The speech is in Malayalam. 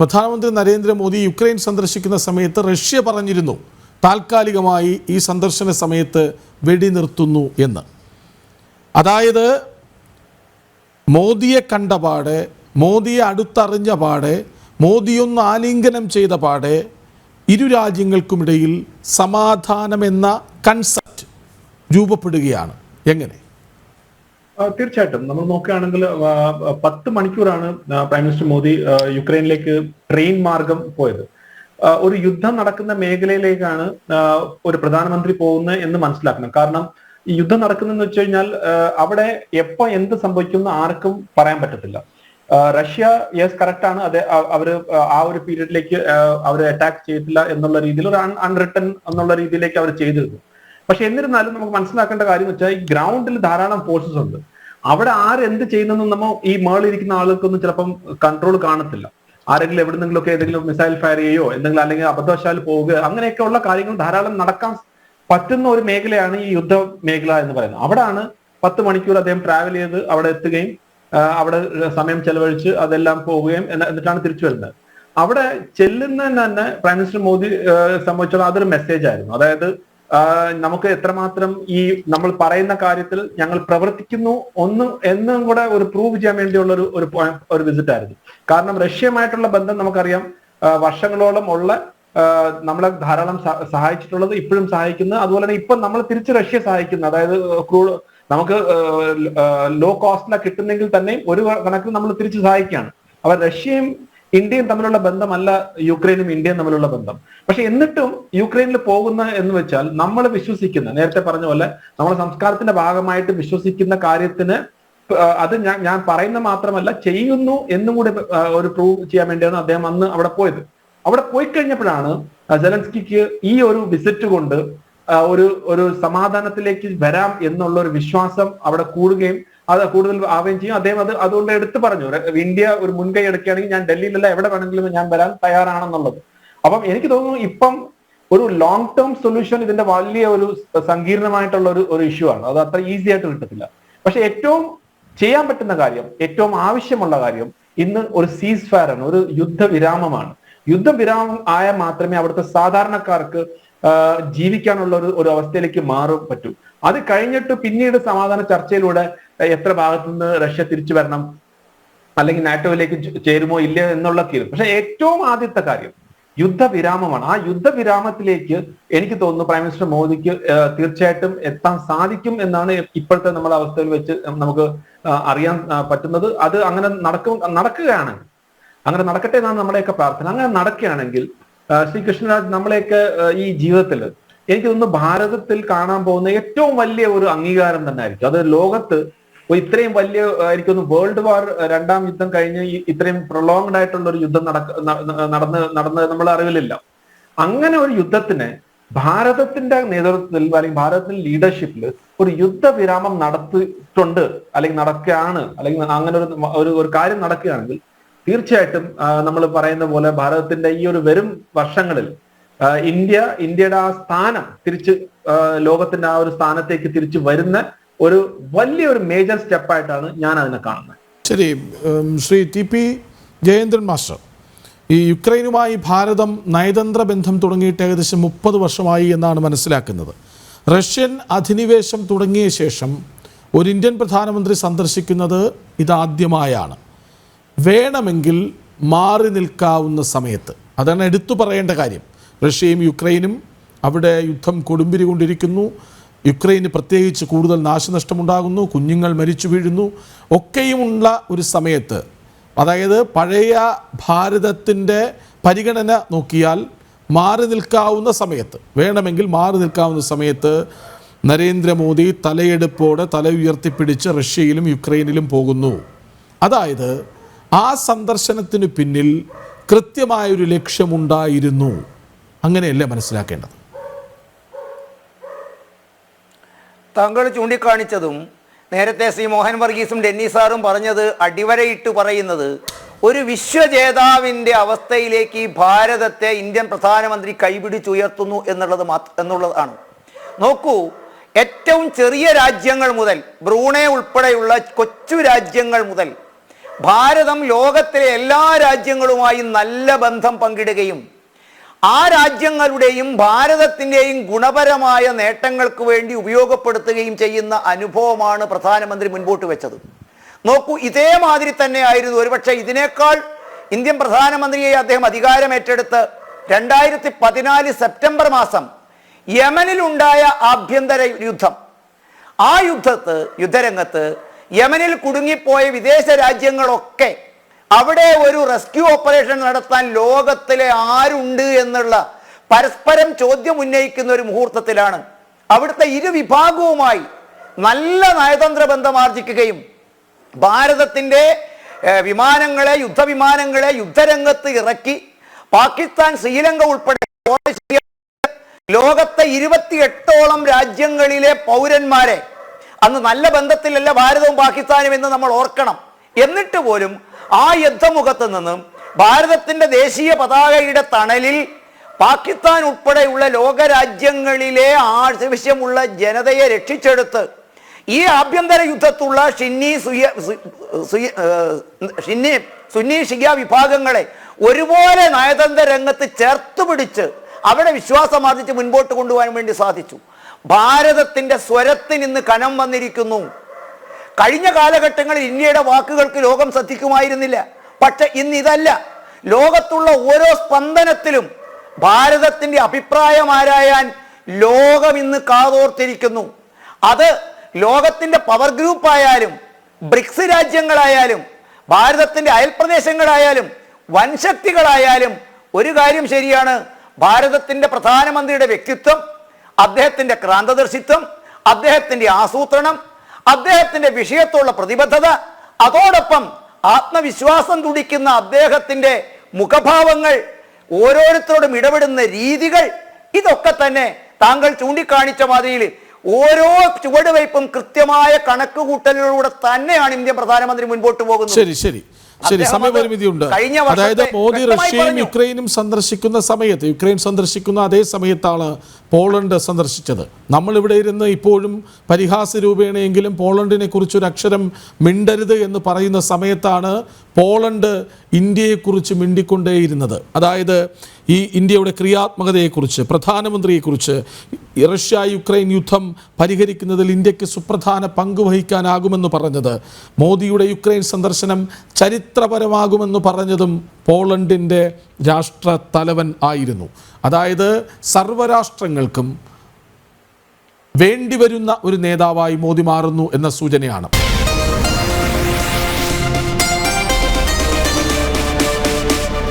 പ്രധാനമന്ത്രി നരേന്ദ്രമോദി യുക്രൈൻ സന്ദർശിക്കുന്ന സമയത്ത് റഷ്യ പറഞ്ഞിരുന്നു താൽക്കാലികമായി ഈ സന്ദർശന സമയത്ത് വെടിനിർത്തുന്നു എന്ന്. അതായത് മോദിയെ കണ്ട പാടെ മോദിയെ അടുത്തറിഞ്ഞ പാടെ മോദിയൊന്ന് ആലിംഗനം ചെയ്ത പാടെ ഇരു രാജ്യങ്ങൾക്കുമിടയിൽ സമാധാനമെന്ന കൺസെപ്റ്റ് രൂപപ്പെടുകയാണ്. എങ്ങനെ? തീർച്ചയായിട്ടും. നമ്മൾ നോക്കുകയാണെങ്കിൽ പത്ത് മണിക്കൂറാണ് പ്രൈം മിനിസ്റ്റർ മോദി യുക്രൈനിലേക്ക് ട്രെയിൻ മാർഗം പോയത്. ഒരു യുദ്ധം നടക്കുന്ന മേഖലയിലേക്കാണ് ഒരു പ്രധാനമന്ത്രി പോകുന്നത് എന്ന് മനസ്സിലാക്കണം. കാരണം ഈ യുദ്ധം നടക്കുന്നതെന്ന് വെച്ച് കഴിഞ്ഞാൽ അവിടെ എപ്പോ എന്ത് സംഭവിക്കുന്നു ആർക്കും പറയാൻ പറ്റത്തില്ല. റഷ്യ യെസ് കറക്റ്റ് ആണ്. അതെ അവർ ആ ഒരു പീരീഡിലേക്ക് അവർ അറ്റാക്ക് ചെയ്തിട്ടില്ല എന്നുള്ള രീതിയിൽ ഒരു അൺറിട്ടൺ എന്നുള്ള രീതിയിലേക്ക് അവർ ചെയ്തിരുന്നു. പക്ഷെ എന്നിരുന്നാലും നമുക്ക് മനസ്സിലാക്കേണ്ട കാര്യം വെച്ചാൽ ഈ ഗ്രൗണ്ടിൽ ധാരാളം ഫോഴ്സസ് ഉണ്ട്. അവിടെ ആരെന്ത് ചെയ്യുന്നെന്നും നമ്മൾ ഈ മേളിരിക്കുന്ന ആളുകൾക്കൊന്നും ചിലപ്പം കൺട്രോൾ കാണത്തില്ല. ആരെങ്കിലും എവിടെന്നെങ്കിലുമൊക്കെ ഏതെങ്കിലും മിസൈൽ ഫയർ ചെയ്യോ എന്തെങ്കിലും അല്ലെങ്കിൽ അബദ്ധവശാൽ പോവുക അങ്ങനെയൊക്കെയുള്ള കാര്യങ്ങൾ ധാരാളം നടക്കാൻ പറ്റുന്ന ഒരു മേഖലയാണ് ഈ യുദ്ധ മേഖല എന്ന് പറയുന്നത്. അവിടാണ് പത്ത് മണിക്കൂർ അദ്ദേഹം ട്രാവൽ ചെയ്ത് അവിടെ എത്തുകയും അവിടെ സമയം ചെലവഴിച്ച് അതെല്ലാം പോവുകയും എന്ന- എന്നിട്ടാണ് തിരിച്ചു വരുന്നത്. അവിടെ ചെല്ലുന്നതിന് തന്നെ പ്രൈം മിനിസ്റ്റർ മോദി സംബന്ധിച്ചുള്ള സംബന്ധിച്ചോളം അതൊരു മെസ്സേജ് ആയിരുന്നു. അതായത് നമുക്ക് എത്രമാത്രം ഈ നമ്മൾ പറയുന്ന കാര്യത്തിൽ ഞങ്ങൾ പ്രവർത്തിക്കുന്നു ഒന്ന് എന്നും കൂടെ ഒരു പ്രൂവ് ചെയ്യാൻ വേണ്ടിയുള്ള ഒരു ഒരു വിസിറ്റ് ആയിരുന്നു. കാരണം റഷ്യയുമായിട്ടുള്ള ബന്ധം നമുക്കറിയാം. വർഷങ്ങളോളം ഉള്ള നമ്മളെ ധാരാളം സഹായിച്ചിട്ടുള്ളത് ഇപ്പോഴും സഹായിക്കുന്നു. അതുപോലെ തന്നെ ഇപ്പൊ നമ്മൾ തിരിച്ച് റഷ്യ സഹായിക്കുന്നു. അതായത് ക്രൂഡ് നമുക്ക് ലോ കോസ്റ്റിലാണ് കിട്ടുന്നെങ്കിൽ തന്നെ ഒരു കണക്കിൽ നമ്മൾ തിരിച്ച് സഹായിക്കുകയാണ്. അപ്പൊ റഷ്യയും ഇന്ത്യയും തമ്മിലുള്ള ബന്ധമല്ല യുക്രൈനും ഇന്ത്യയും തമ്മിലുള്ള ബന്ധം. പക്ഷെ എന്നിട്ടും യുക്രൈനിൽ പോകുന്ന എന്ന് വെച്ചാൽ നമ്മൾ വിശ്വസിക്കുന്ന നേരത്തെ പറഞ്ഞ പോലെ നമ്മുടെ സംസ്കാരത്തിന്റെ ഭാഗമായിട്ട് വിശ്വസിക്കുന്ന കാര്യത്തിന് അത് ഞാൻ ഞാൻ പറയുന്ന മാത്രമല്ല ചെയ്യുന്നു എന്നും കൂടി ഒരു പ്രൂവ് ചെയ്യാൻ വേണ്ടിയാണ് അദ്ദേഹം അന്ന് അവിടെ പോയത്. അവിടെ പോയി കഴിഞ്ഞപ്പോഴാണ് ജലൻസ്കിക്ക് ഈ ഒരു വിസിറ്റ് കൊണ്ട് ഒരു ഒരു സമാധാനത്തിലേക്ക് വരാം എന്നുള്ള ഒരു വിശ്വാസം അവിടെ കൂടുകയും അത് കൂടുതൽ ആവുകയും ചെയ്യും. അദ്ദേഹം അത് അതുകൊണ്ട് എടുത്തു പറഞ്ഞു. ഇന്ത്യ ഒരു മുൻകൈ എടുക്കുകയാണെങ്കിൽ ഞാൻ ഡൽഹിയിലല്ല എവിടെ വേണമെങ്കിലും ഞാൻ വരാൻ തയ്യാറാണെന്നുള്ളത്. അപ്പം എനിക്ക് തോന്നുന്നു ഇപ്പം ഒരു ലോങ് ടേം സൊല്യൂഷൻ ഇതിന്റെ വലിയ ഒരു സങ്കീർണമായിട്ടുള്ള ഒരു ഒരു ഇഷ്യൂ ആണ്. അത് അത്ര ഈസി ആയിട്ട് കിട്ടത്തില്ല. പക്ഷെ ഏറ്റവും ചെയ്യാൻ പറ്റുന്ന കാര്യം ഏറ്റവും ആവശ്യമുള്ള കാര്യം ഇന്ന് ഒരു സീസ് ആണ് ഒരു യുദ്ധവിരാമമാണ്. യുദ്ധവിരാമം ആയാൽ മാത്രമേ അവിടുത്തെ സാധാരണക്കാർക്ക് ജീവിക്കാനുള്ള ഒരു ഒരു അവസ്ഥയിലേക്ക് മാറും പറ്റും. അത് കഴിഞ്ഞിട്ട് പിന്നീട് സമാധാന ചർച്ചയിലൂടെ എത്ര ഭാഗത്തു നിന്ന് റഷ്യ തിരിച്ചു വരണം അല്ലെങ്കിൽ നാറ്റോയിലേക്ക് ചേരുമോ ഇല്ലയോ എന്നുള്ള തീരും പക്ഷെ ഏറ്റവും ആദ്യത്തെ കാര്യം യുദ്ധവിരാമമാണ്. ആ യുദ്ധവിരാമത്തിലേക്ക് എനിക്ക് തോന്നുന്നു പ്രൈം മിനിസ്റ്റർ മോദിക്ക് തീർച്ചയായിട്ടും എത്താൻ സാധിക്കും എന്നാണ് ഇപ്പോഴത്തെ നമ്മുടെ അവസ്ഥയിൽ വെച്ച് നമുക്ക് അറിയാൻ പറ്റുന്നത്. അത് അങ്ങനെ നടക്കും നടക്കുകയാണ് അങ്ങനെ നടക്കട്ടെ എന്നാണ് നമ്മുടെയൊക്കെ പ്രാർത്ഥന. അങ്ങനെ നടക്കുകയാണെങ്കിൽ ശ്രീ കൃഷ്ണരാജ് നമ്മളെയൊക്കെ ഈ ജീവിതത്തിൽ എനിക്ക് തോന്നുന്നു ഭാരതത്തിൽ കാണാൻ പോകുന്ന ഏറ്റവും വലിയ ഒരു അംഗീകാരം തന്നെ ആയിരിക്കും അത് ലോകത്ത് ഇത്രയും വലിയ എനിക്കൊന്ന് വേൾഡ് വാർ രണ്ടാം യുദ്ധം കഴിഞ്ഞ് ഇത്രയും പ്രൊലോങ്ഡ് ആയിട്ടുള്ള ഒരു യുദ്ധം നടക്ക നടന്ന് നടന്ന് നമ്മൾ അറിവിലില്ല. അങ്ങനെ ഒരു യുദ്ധത്തിന് ഭാരതത്തിന്റെ നേതൃത്വത്തിൽ അല്ലെങ്കിൽ ഭാരതത്തിന്റെ ലീഡർഷിപ്പിൽ ഒരു യുദ്ധവിരാമം നടത്തിയിട്ടുണ്ട് അല്ലെങ്കിൽ നടക്കുകയാണ് അല്ലെങ്കിൽ അങ്ങനെ ഒരു ഒരു കാര്യം നടക്കുകയാണെങ്കിൽ തീർച്ചയായിട്ടും നമ്മൾ പറയുന്ന പോലെ ഭാരതത്തിന്റെ ഈ ഒരു വരും വർഷങ്ങളിൽ ഇന്ത്യ ഇന്ത്യയുടെ ആ സ്ഥാനം തിരിച്ച് ലോകത്തിന്റെ ആ ഒരു സ്ഥാനത്തേക്ക് തിരിച്ചു വരുന്ന ഒരു വലിയൊരു മേജർ സ്റ്റെപ്പായിട്ടാണ് ഞാൻ അതിനെ കാണുന്നത്. ശരി Shri T P Jayendran master ഈ യുക്രൈനുമായി ഭാരതം നയതന്ത്ര ബന്ധം തുടങ്ങിയിട്ട് ഏകദേശം മുപ്പത് വർഷമായി എന്നാണ് മനസ്സിലാക്കുന്നത്. റഷ്യൻ അധിനിവേശം തുടങ്ങിയ ശേഷം ഒരു ഇന്ത്യൻ പ്രധാനമന്ത്രി സന്ദർശിക്കുന്നത് ഇതാദ്യമായാണ്. വേണമെങ്കിൽ മാറി നിൽക്കാവുന്ന സമയത്ത്. അതാണ് എടുത്തു പറയേണ്ട കാര്യം. റഷ്യയും യുക്രൈനും അവിടെ യുദ്ധം കൊടുമ്പിരി കൊണ്ടിരിക്കുന്നു യുക്രൈന് പ്രത്യേകിച്ച് കൂടുതൽ നാശനഷ്ടമുണ്ടാകുന്നു. കുഞ്ഞുങ്ങൾ മരിച്ചു വീഴുന്നു. ഒക്കെയുമുള്ള ഒരു സമയത്ത് അതായത് പഴയ ഭാരതത്തിന്റെ പരിഗണന നോക്കിയാൽ മാറി നിൽക്കാവുന്ന സമയത്ത് വേണമെങ്കിൽ മാറി നിൽക്കാവുന്ന സമയത്ത് നരേന്ദ്രമോദി തലയെടുപ്പോടെ തല ഉയർത്തിപ്പിടിച്ച് റഷ്യയിലും യുക്രൈനിലും പോകുന്നു. അതായത് ആ സന്ദർശനത്തിന് പിന്നിൽ കൃത്യമായൊരു ലക്ഷ്യമുണ്ടായിരുന്നു. അങ്ങനെയല്ലേ മനസ്സിലാക്കേണ്ടത്? താങ്കൾ ചൂണ്ടിക്കാണിച്ചതും നേരത്തെ ശ്രീ മോഹൻ വർഗീസും ഡെന്നി സാറും പറഞ്ഞത് അടിവരയിട്ട് പറയുന്നത് ഒരു വിശ്വജേതാവിന്റെ അവസ്ഥയിലേക്ക് ഭാരതത്തെ ഇന്ത്യൻ പ്രധാനമന്ത്രി കൈപിടിച്ചുയർത്തുന്നു എന്നുള്ളത് എന്നുള്ളതാണ്. നോക്കൂ ഏറ്റവും ചെറിയ രാജ്യങ്ങൾ മുതൽ ബ്രൂണെ ഉൾപ്പെടെയുള്ള കൊച്ചു രാജ്യങ്ങൾ മുതൽ ഭാരതം ലോകത്തിലെ എല്ലാ രാജ്യങ്ങളുമായി നല്ല ബന്ധം പങ്കിടുകയും ആ രാജ്യങ്ങളുടെയും ഭാരതത്തിന്റെയും ഗുണപരമായ നേട്ടങ്ങൾക്ക് വേണ്ടി ഉപയോഗപ്പെടുത്തുകയും ചെയ്യുന്ന അനുഭവമാണ് പ്രധാനമന്ത്രി മുൻപോട്ട് വെച്ചത്. നോക്കൂ ഇതേമാതിരി തന്നെയായിരുന്നു. ഒരുപക്ഷെ ഇതിനേക്കാൾ ഇന്ത്യൻ പ്രധാനമന്ത്രിയെ അദ്ദേഹം അധികാരമേറ്റെടുത്ത് രണ്ടായിരത്തി പതിനാല് സെപ്റ്റംബർ മാസം യമനിലുണ്ടായ ആഭ്യന്തര യുദ്ധം. ആ യുദ്ധത്ത് യുദ്ധരംഗത്ത് യമനിൽ കുടുങ്ങിപ്പോയ വിദേശ രാജ്യങ്ങളൊക്കെ അവിടെ ഒരു റെസ്ക്യൂ ഓപ്പറേഷൻ നടത്താൻ ലോകത്തിലെ ആരുണ്ട് എന്നുള്ള പരസ്പരം ചോദ്യം ഉന്നയിക്കുന്ന ഒരു മുഹൂർത്തത്തിലാണ്. അവിടുത്തെ ഇരു വിഭാഗവുമായി നല്ല നയതന്ത്ര ബന്ധം ആർജിക്കുകയും ഭാരതത്തിന്റെ വിമാനങ്ങളെ യുദ്ധവിമാനങ്ങളെ യുദ്ധരംഗത്ത് ഇറക്കി പാകിസ്ഥാൻ ശ്രീലങ്ക ഉൾപ്പെടെ ലോകത്തെ ഇരുപത്തിയെട്ടോളം രാജ്യങ്ങളിലെ പൗരന്മാരെ അന്ന് നല്ല ബന്ധത്തിലല്ല ഭാരതവും പാകിസ്ഥാനും എന്ന് നമ്മൾ ഓർക്കണം. എന്നിട്ട് പോലും ആ യുദ്ധമുഖത്ത് നിന്നും ഭാരതത്തിന്റെ ദേശീയ പതാകയുടെ തണലിൽ പാകിസ്ഥാൻ ഉൾപ്പെടെയുള്ള ലോകരാജ്യങ്ങളിലെ ആവശ്യമുള്ള ജനതയെ രക്ഷിച്ചെടുത്ത് ഈ ആഭ്യന്തര യുദ്ധത്തുള്ള ഷിന്നി സുയ ഷിന്നി സുന്നി ഷിയ വിഭാഗങ്ങളെ ഒരുപോലെ നയതന്ത്ര രംഗത്ത് ചേർത്ത് പിടിച്ച് അവിടെ വിശ്വാസമാർജിച്ച് മുൻപോട്ട് കൊണ്ടുപോകാൻ വേണ്ടി സാധിച്ചു. ഭാരതത്തിന്റെ സ്വരത്തിന് ഇന്ന് കനം വന്നിരിക്കുന്നു. കഴിഞ്ഞ കാലഘട്ടങ്ങളിൽ ഇന്ത്യയുടെ വാക്കുകൾക്ക് ലോകം ശ്രദ്ധിക്കുമായിരുന്നില്ല. പക്ഷെ ഇന്ന് ഇതല്ല. ലോകത്തുള്ള ഓരോ സ്പന്ദനത്തിലും ഭാരതത്തിന്റെ അഭിപ്രായം ആരായാൻ ലോകം ഇന്ന് കാതോർത്തിരിക്കുന്നു. അത് ലോകത്തിന്റെ പവർ ഗ്രൂപ്പായാലും ബ്രിക്സ് രാജ്യങ്ങളായാലും ഭാരതത്തിന്റെ അയൽപ്രദേശങ്ങളായാലും വൻശക്തികളായാലും ഒരു കാര്യം ശരിയാണ്. ഭാരതത്തിന്റെ പ്രധാനമന്ത്രിയുടെ വ്യക്തിത്വം അദ്ദേഹത്തിന്റെ ക്രാന്തദർശിത്വം അദ്ദേഹത്തിന്റെ ആസൂത്രണം അദ്ദേഹത്തിന്റെ വിഷയത്തോടുള്ള പ്രതിബദ്ധത അതോടൊപ്പം ആത്മവിശ്വാസം തുടിക്കുന്ന അദ്ദേഹത്തിന്റെ മുഖഭാവങ്ങൾ ഓരോരുത്തരോടും ഇടപെടുന്ന രീതികൾ ഇതൊക്കെ തന്നെ താങ്കൾ ചൂണ്ടിക്കാണിച്ച മാതിരിയിൽ ഓരോ ചുവടുവയ്പും കൃത്യമായ കണക്കുകൂട്ടലിലൂടെ തന്നെയാണ് ഇന്ത്യൻ പ്രധാനമന്ത്രി മുൻപോട്ട് പോകുന്നത്. ശരി ശരി. ശരി സമയപരിമിതി സമയപരിമിതിയുണ്ട് അതായത് മോദി റഷ്യയും യുക്രൈനും സന്ദർശിക്കുന്ന സമയത്ത് യുക്രൈൻ സന്ദർശിക്കുന്ന അതേ സമയത്താണ് പോളണ്ട് സന്ദർശിച്ചത്. നമ്മൾ ഇവിടെ ഇരുന്ന് ഇപ്പോഴും പരിഹാസ രൂപേണയെങ്കിലും പോളണ്ടിനെ കുറിച്ചൊരു അക്ഷരം മിണ്ടരുത് എന്ന് പറയുന്ന സമയത്താണ് പോളണ്ട് ഇന്ത്യയെക്കുറിച്ച് മിണ്ടിക്കൊണ്ടേയിരുന്നത്. അതായത് ഈ ഇന്ത്യയുടെ ക്രിയാത്മകതയെക്കുറിച്ച് പ്രധാനമന്ത്രിയെക്കുറിച്ച് റഷ്യ യുക്രൈൻ യുദ്ധം പരിഹരിക്കുന്നതിൽ ഇന്ത്യയ്ക്ക് സുപ്രധാന പങ്ക് വഹിക്കാനാകുമെന്ന് പറഞ്ഞത്. മോദിയുടെ യുക്രൈൻ സന്ദർശനം ചരിത്രപരമാകുമെന്ന് പറഞ്ഞതും പോളണ്ടിന്റെ രാഷ്ട്ര തലവൻ ആയിരുന്നു. അതായത് സർവരാഷ്ട്രങ്ങൾക്കും വേണ്ടിവരുന്ന ഒരു നേതാവായി മോദി മാറുന്നു എന്ന സൂചനയാണ്.